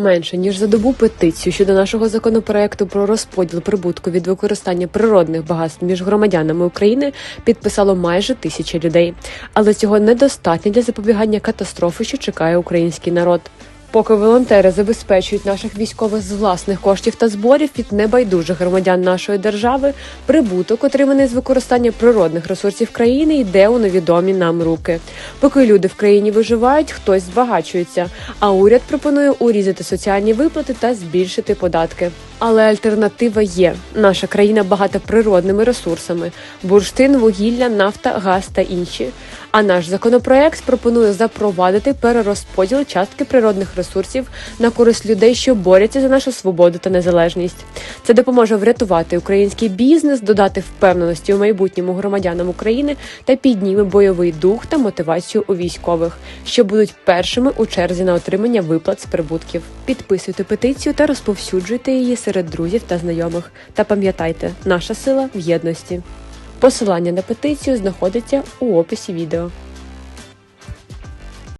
Менше ніж за добу петицію щодо нашого законопроекту про розподіл прибутку від використання природних багатств між громадянами України підписало майже тисяча людей. Але цього недостатньо для запобігання катастрофи, що чекає український народ. Поки волонтери забезпечують наших військових з власних коштів та зборів від небайдужих громадян нашої держави, прибуток, отриманий з використання природних ресурсів країни, йде у невідомі нам руки. Поки люди в країні виживають, хтось збагачується. А уряд пропонує урізати соціальні виплати та збільшити податки. Але альтернатива є. Наша країна багата природними ресурсами: бурштин, вугілля, нафта, газ та інші. А наш законопроект пропонує запровадити перерозподіл частки природних ресурсів на користь людей, що борються за нашу свободу та незалежність. Це допоможе врятувати український бізнес, додати впевненості у майбутньому громадянам України та підніме бойовий дух та мотивацію у військових, що будуть першими у черзі на отримання виплат з прибутків. Підписуйте петицію та розповсюджуйте її серед друзів та знайомих. Та пам'ятайте, наша сила в єдності. Посилання на петицію знаходиться у описі відео.